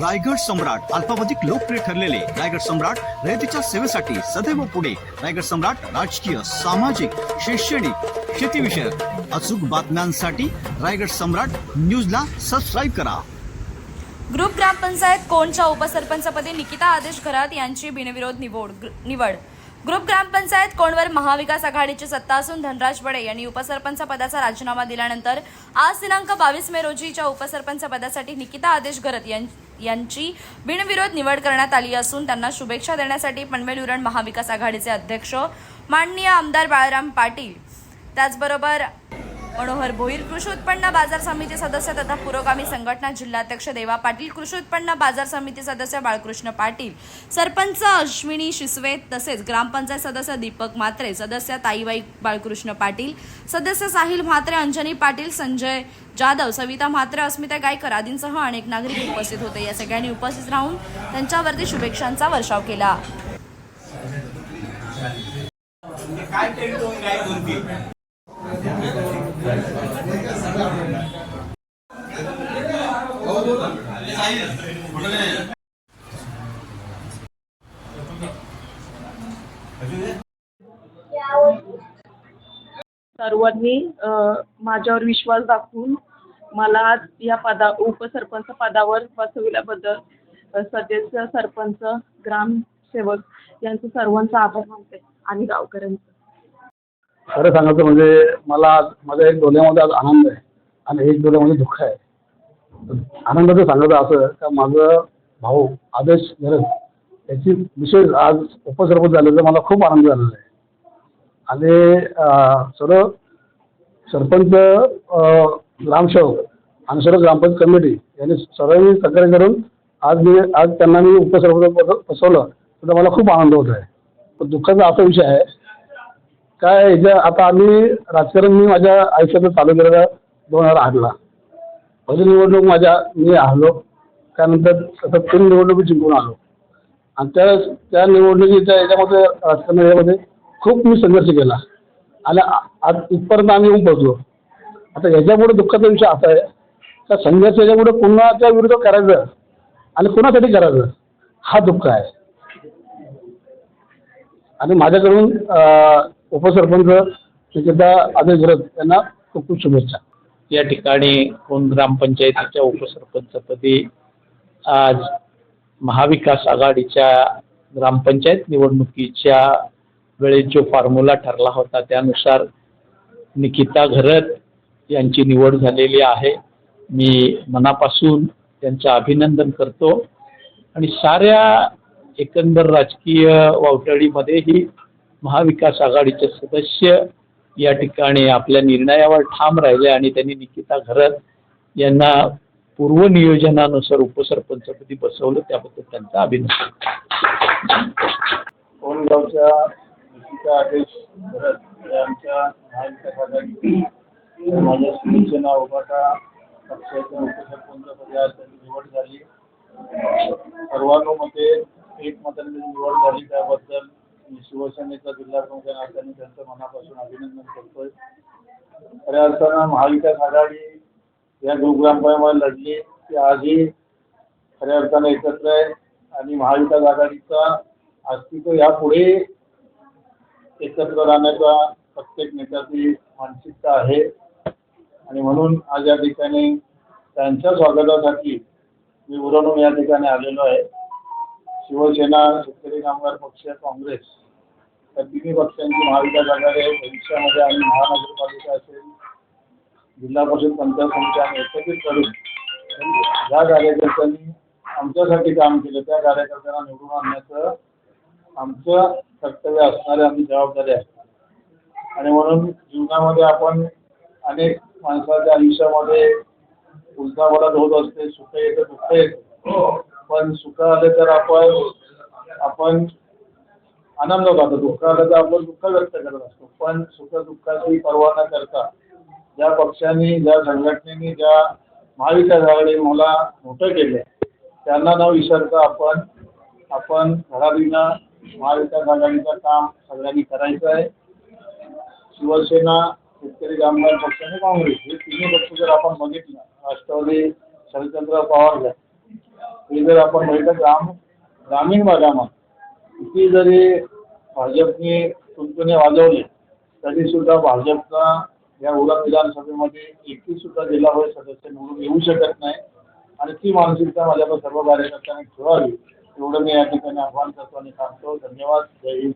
रायगड सम्राट अल्पावधिक लोकप्रिय ठरलेले रायगड सम्राट रयतेच्या सेवेसाठी सदैव पुढे. रायगड सम्राट राजकीय सामाजिक शैक्षणिक शेतीविषयक अचूक बातम्यांसाठी रायगड सम्राट न्यूजला सबस्क्राईब करा. ग्रुप ग्रामपंचायत कोणच्या उपसरपंचपदी निकिता आदेश घरात यांची बिनविरोध निवड निवड? ग्रुप ग्रामपंचायत कोणवर महाविकास आघाडीची सत्ता असून धनराज बडे यांनी उपसरपंच पदाचा राजीनामा दिल्यानंतर आज दिनांक बावीस मे रोजीच्या उपसरपंच पदासाठी निकिता आदेश घरत यां- यांची बिनविरोध निवड करण्यात आली असून त्यांना शुभेच्छा देण्यासाठी पनवेल उरण महाविकास आघाडीचे अध्यक्ष माननीय आमदार बाळाराम पाटील. त्याचबरोबर मनोहर भोईर कृषी उत्पन्न बाजार समिती सदस्य तथा पुरोगामी संघटना जिल्हाध्यक्ष देवा पाटील कृषी उत्पन्न बाजार समिती सदस्य बाळकृष्ण पाटील सरपंच अश्विनी शिसवे तसेच ग्रामपंचायत सदस्य दीपक म्हात्रे सदस्य ताईबाई बाळकृष्ण पाटील सदस्य साहिल म्हात्रे अंजनी पाटील संजय जाधव सविता म्हात्रे अस्मिता गायकर आदींसह अनेक नागरिक उपस्थित होते. या सगळ्यांनी उपस्थित राहून त्यांच्यावरती शुभेच्छांचा वर्षाव केला. सर्वांनी माझ्यावर विश्वास दाखवून मला या पदा उपसरपंच पदावर बसविल्याबद्दल सदस्य सरपंच ग्रामसेवक यांचं सर्वांचा आभार मानते आणि गावकऱ्यांचं. खरं सांगायचं म्हणजे मला आज माझ्या एक डोळ्यामध्ये आज आनंद आहे आणि एक डोळ्यामध्ये दुःख आहे. आनंदाचं सांगायचं असं का माझं भाऊ आदेश गरज याची विशेष आज उपसरपंच झाल्याचा मला खूप आनंद झालेला आहे. आणि सर्व सरपंच ग्रामसेवक आणि सर्व ग्रामपंचायत कमिटी यांनी सर्वांनी सहकार्य करून आज मी आज त्यांना मी उपसरपंच बसवलं तर मला खूप आनंद होत आहे. पण दुःखाचा असा विषय आहे काय याच्या आता आम्ही राजकारण मी माझ्या आयुष्याचं चालू केलेलं दोन हजार आठला. पहिली निवडणूक माझ्या मी हरलो त्यानंतर सतत तीन निवडणुकी जिंकून आलो. आणि त्या त्या निवडणुकीच्या याच्यामध्ये राजकारण याच्यामध्ये खूप मी संघर्ष केला. आणि आज इथपर्यंत आम्ही येऊन पोहोचलो. आता याच्यापुढे दुःखाचा विषय असा आहे का संघर्ष याच्यापुढे पुन्हाच्या विरुद्ध करायचं आणि कोणासाठी करायचं हा दुःख आहे. आणि माझ्याकडून उपसरपंच निकिता आदेश घरत यांना खूप खूप शुभेच्छा. या ठिकाणी कोण ग्रामपंचायतीच्या उपसरपंचपदी आज महाविकास आघाडीच्या ग्रामपंचायत निवडणुकीच्या वेळेत जो फॉर्म्युला ठरला होता त्यानुसार निकिता घरत यांची निवड झालेली आहे. मी मनापासून त्यांचं अभिनंदन करतो. आणि साऱ्या एकंदर राजकीय वावटळीमध्ये ही महाविकास आघाडीचे सदस्य या ठिकाणी आपल्या निर्णयावर ठाम राहिले आणि त्यांनी निकिता घरत यांना पूर्व नियोजनानुसार उपसरपंचपदी बसवलं. त्याबद्दल त्यांचा अभिनंदन. कोणगावच्या निकिता आदेश भरत यांच्या महाविकास आघाडी माझ्या उभाटा पक्षाच्या उपसरपंचपदी आज त्यांची निवड झाली. सर्वानुमते एकमताने निवड झाली. त्याबद्दल शिवसेनेचा जिल्हा प्रमुख या नात्याने त्यांचं मनापासून अभिनंदन करतोय. खऱ्या अर्थानं महाविकास आघाडी या ग्रामपंचायतीमध्ये लढली ती आजही खऱ्या अर्थानं एकत्र आहे आणि महाविकास आघाडीचा अस्तित्व यापुढे एकत्र राहण्याचा प्रत्येक नेत्याची मानसिकता आहे. आणि म्हणून आज या ठिकाणी त्यांच्या स्वागतासाठी मी उरणून या ठिकाणी आलेलो आहे. शिवसेना शेतकरी कामगार पक्ष काँग्रेस या तिन्ही पक्षांची महाविकास आघाडी आहे भविष्यामध्ये आम्ही महानगरपालिका असेल जिल्हा परिषद पंचायत समिती आम्ही एकत्रित करून ज्या कार्यकर्त्यांनी आमच्यासाठी काम केलं. त्या कार्यकर्त्यांना निवडून आणण्याचं आमचं कर्तव्य असणारी आमची जबाबदारी आहे. आणि म्हणून जीवनामध्ये आपण अनेक माणसाच्या आयुष्यामध्ये उलटापलट होत असते सुख येतं दुःख येतं. पण सुख आले तर आपण आपण आनंद होतो दुःख आलं तर आपण दुःख व्यक्त करत असतो. पण सुख दुःखाची पर्वा न करता ज्या पक्षांनी ज्या संघटनेने ज्या महाविकास आघाडीने मला मोठं केलं त्यांना न विसरता आपण आपण घरातील महाविकास आघाडीचं काम सगळ्यांनी करायचं आहे. शिवसेना शेतकरी कामगार पक्ष आणि काँग्रेस हे तिन्ही पक्ष जर आपण बघितलं राष्ट्रवादी शरदचंद्र पवार झाले हे जर आपण बघितलं ग्राम ग्रामीण भागामध्ये किती जरी भाजपने तुणतुणे वाजवले तरी सुद्धा भाजपचा या उरण विधानसभेमध्ये एकही सुद्धा जिल्हा परिषद सदस्य निवडून येऊ शकत नाही. आणि ती मानसिकता माझ्या सर्व कार्यकर्त्यांनी ठेवावी. एवढं मी या ठिकाणी आव्हान करतो आणि सांगतो. धन्यवाद. जय हिंद.